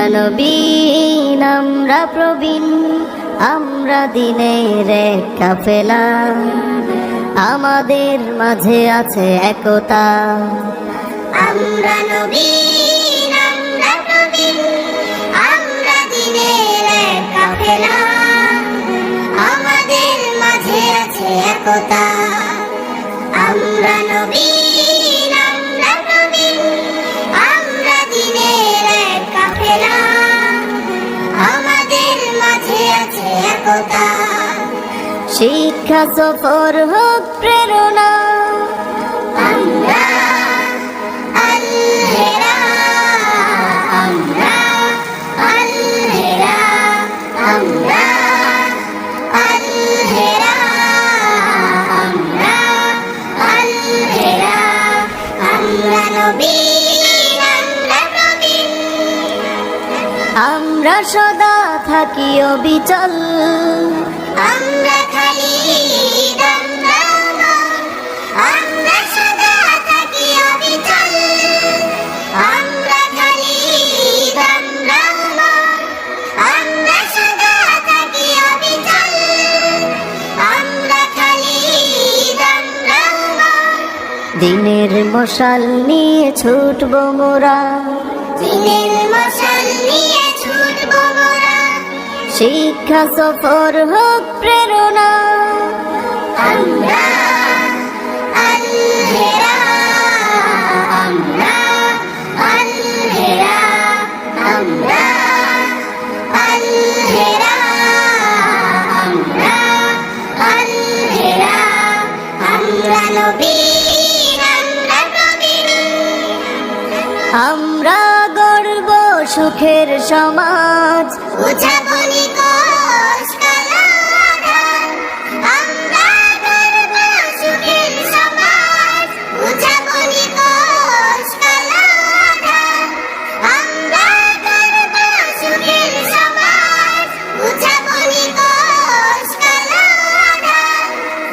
আমরা নবীন আমরা প্রবীণ, আমরা দিনের কাফেলা আমাদের মাঝে আছে একতা। আমরা নবীন, আমরা প্রবীণ, আমরা দিনের কাফেলা আমাদের মাঝে আছে একতা। আমরা নবীন শিক্ষা সফর হোক প্রেরণা সদা থাকি অবিচল। আমরা খালি দিনের মশাল নিয়ে ছুটব মোরা। দিনের মশাল নিয়ে শিক্ষা সফর হোক প্রেরণা। আমরা আমরা সুখের সমাজ।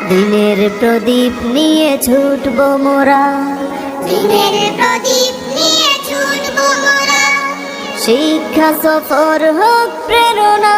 দিনের প্রদীপ নিয়ে ছুটব মোরা। দিনের প্রদীপ নিয়ে শিক্ষা সফর হোক প্রেরণা।